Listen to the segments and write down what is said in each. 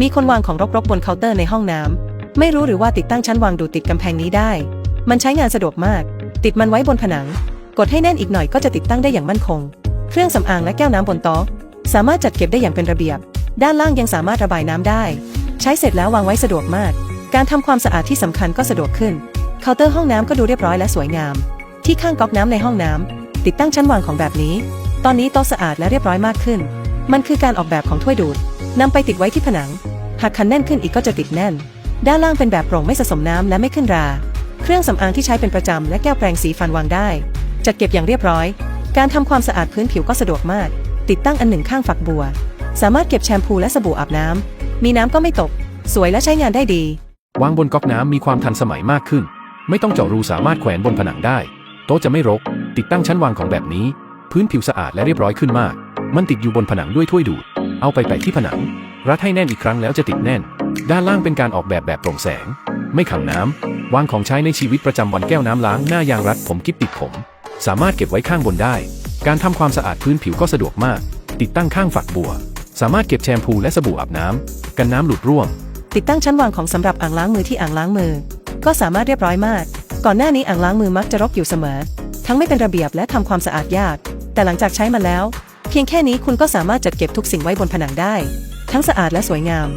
มีคนวางของรกๆบนเคาน์เตอร์ในห้องน้ำ ไม่รู้หรือว่าติดตั้งชั้นวางดูดติดกำแพงนี้ได้ มันใช้งานสะดวกมาก ติดมันไว้บนผนัง กดให้แน่นอีกหน่อยก็จะติดตั้งได้อย่างมั่นคง เครื่องสำอางและแก้วน้ำบนโต๊ะสามารถจัดเก็บได้อย่างเป็นระเบียบ ด้านล่างยังสามารถระบายน้ำได้ ใช้เสร็จแล้ววางไว้สะดวกมาก การทำความสะอาดที่สำคัญก็สะดวกขึ้น เคาน์เตอร์ห้องน้ำก็ดูเรียบร้อยและสวยงาม ที่ข้างก๊อกน้ำในห้องน้ำติดตั้งชั้นวางของแบบนี้ ตอนนี้โต๊ะสะอาดและเรียบร้อยมากขึ้น มันคือการออกแบบของถ้วยดูด นำไปติดไว้ที่ผนัง หากคันแน่นขึ้นอีกก็จะติดแน่น ด้านล่างเป็นแบบโปร่งไม่สะสมน้ำและไม่ขึ้นรา เครื่องสำอางที่ใช้เป็นประจำและแก้วแปรงสีฟันวางได้ จัดเก็บอย่างเรียบร้อย การทำความสะอาดพื้นผิวก็สะดวกมาก ติดตั้งอันหนึ่งข้างฝักบัว สามารถเก็บแชมพูและสบู่อาบน้ำมีน้ำก็ไม่ตก สวยและใช้งานได้ดี วางบนก๊อกน้ำมีความทันสมัยมากขึ้น ไม่ต้องเจาะรูสามารถแขวนบนผนังได้ โต๊ะจะไม่รก ติดตั้งชั้นวางของแบบนี้ พื้นผิวสะอาดและเรียบร้อยขึ้นมาก มันติดอยู่บนผนังด้วยถ้วยดูด เอาไปแปะที่ผนัง รัดให้แน่นอีกครั้งแล้วจะติดแน่น ด้านล่างเป็นการออกแบบแบบโปร่งแสง ไม่ขังน้ำวางของใช้ในชีวิตประจำวันแก้วน้ำล้างหน้ายางรัดผมกิ๊บติดผม สามารถเก็บไว้ข้างบนได้ การทำความสะอาดพื้นผิวก็สะดวกมาก ติดตั้งข้างฝักบัว สามารถเก็บแชมพูและสบู่อาบน้ำกันน้ำหลุดร่วง ติดตั้งชั้นวางของสำหรับอ่างล้างมือที่อ่างล้างมือ ก็สามารถเรียบร้อยมาก ก่อนหน้านี้อ่างล้างมือมักจะรกอยู่เสมอ ทั้งไม่เป็นระเบียบและทำความสะอาดยาก แต่หลังจากใช้มันแล้ว พียงแค่นี้คุณก็สามารถจัดเก็บทุกสิ่งไว้บนผนังได้ ทั้งสะอาดและสวยงาม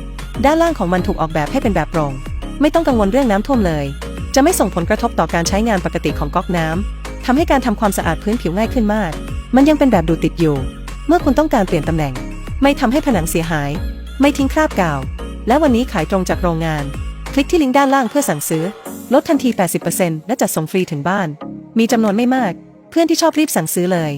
ด้านล่างของมันถูกออกแบบให้เป็นแบบโปร่งไม่ต้องกังวลเรื่องน้ำท่วมเลย จะไม่ส่งผลกระทบต่อการใช้งานปกติของก๊อกน้ำทำให้การทำความสะอาดพื้นผิวง่ายขึ้นมาก มันยังเป็นแบบดูดติดอยู่ เมื่อคุณต้องการเปลี่ยนตำแหน่ง ไม่ทำให้ผนังเสียหาย ไม่ทิ้งคราบกาว และวันนี้ขายตรงจากโรงงาน คลิกที่ลิงก์ด้านล่างเพื่อสั่งซื้อ ลดทันที 80%และจัดส่งฟรีถึงบ้าน มีจำนวนไม่มาก เพื่อนที่ชอบรีบสั่งซื้อเลย